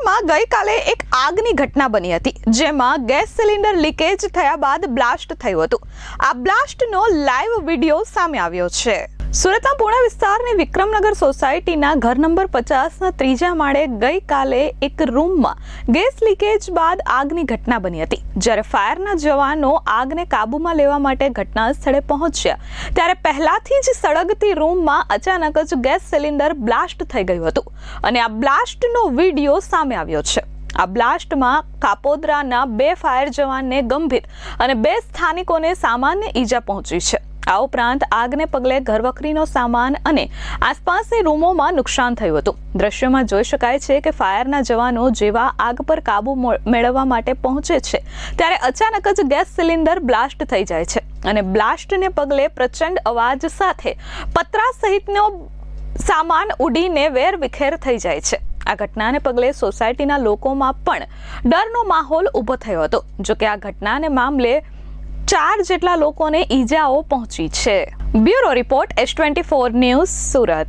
ફાયરમાં ગઈકાલે એક આગની ઘટના બની હતી, જેમાં ગેસ સિલિન્ડર લીકેજ થયા બાદ બ્લાસ્ટ થયું હતું. આ બ્લાસ્ટનો લાઈવ વીડિયો સામે આવ્યો છે. સુરતના પૂર્ણ વિસ્તારની વિક્રમનગર સોસાયટીના ઘર નંબર પચાસના ત્રીજા માળે ગઈકાલે એક રૂમમાં ગેસ લીકેજ બાદ આગની ઘટના બની હતી. જ્યારે ફાયરના જવાનો આગને કાબૂમાં લેવા માટે ઘટના સ્થળે પહોંચ્યા. ત્યારે પહેલાથી જ સળગતી રૂમમાં અચાનક જ ગેસ સિલિન્ડર બ્લાસ્ટ થઈ ગયું હતું અને આ બ્લાસ્ટનો વીડિયો સામે આવ્યો છે. આ બ્લાસ્ટમાં કાપોદ્રાના બે ફાયર જવાનને ગંભીર અને બે સ્થાનિકોને સામાન્ય ઈજા પહોંચી છે. આ ઉપરાંત આગને પગલે ઘરવખરીનો સામાન અને આસપાસની રૂમોમાં નુકસાન થયું હતું. દ્રશ્યમાં જોઈ શકાય છે કે ફાયરના જવાનો જેવા આગ પર કાબુ મેળવવા માટે પહોંચે છે, ત્યારે અચાનક જ ગેસ સિલિન્ડર બ્લાસ્ટ થઈ જાય છે અને બ્લાસ્ટને પગલે પ્રચંડ અવાજ સાથે પતરા સહિતનો સામાન ઉડીને વેર વિખેર થઈ જાય છે. આ ઘટનાને પગલે સોસાયટીના લોકોમાં પણ ડરનો માહોલ ઊભો થયો હતો. જોકે આ ઘટનાને મામલે ચાર જેટલા લોકોને ઈજાઓ પહોંચી છે. Bureau report S twenty four news Surat.